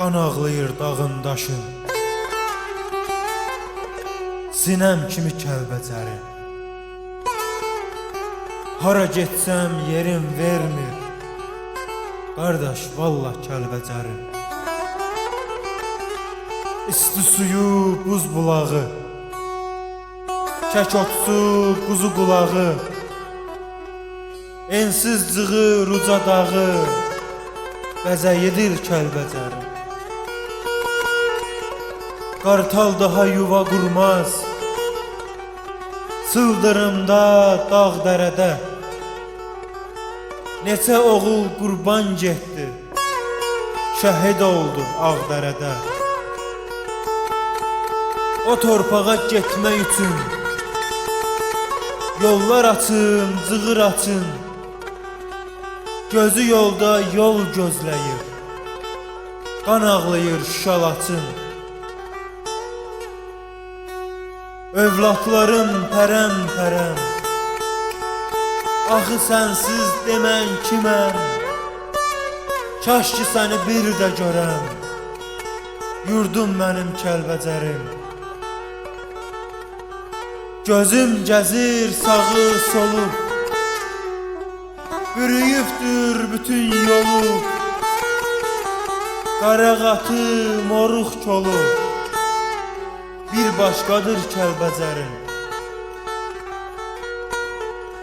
Qan ağlayır dağın daşın. Sinəm kimi kəlbəcərim Hara getsəm yerim vermir. Qardaş vallah kəlbəcərim İsti suyu buz bulağı. Kək otsu quzu qulağı. Ensiz cığı ruca dağı. Bəzəyidir kəlbəcərim Qartal daha yuva qurmaz Sıldırımda, dağ dərədə. Neçə oğul qurban getdi Şəhid oldu Ağdərədə O torpağa getmək üçün Yollar açın, cığır açın. Gözü yolda yol gözləyir. Qan ağlayır şalatın Övladların pərəm-pərəm Axı sənsiz demən kiməm Kaş ki səni bir də görəm Yurdum mənim Kəlbəcərim Gözüm gəzir sağı solu. Bürüyübdür bütün yolu. Qaraqatı moruq kolu Bir başqadır Kəlbəcərin.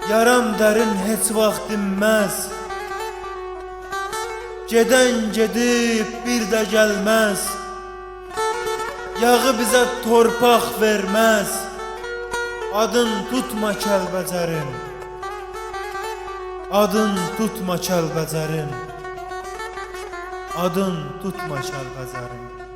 Yaram dərin heç vaxt dinməz Gedən gedib bir də gəlməz. Yağı bizə torpaq verməz. Adın tutma Kəlbəcərin. Adın tutma Kəlbəcərin. Adın tutma Kəlbəcərin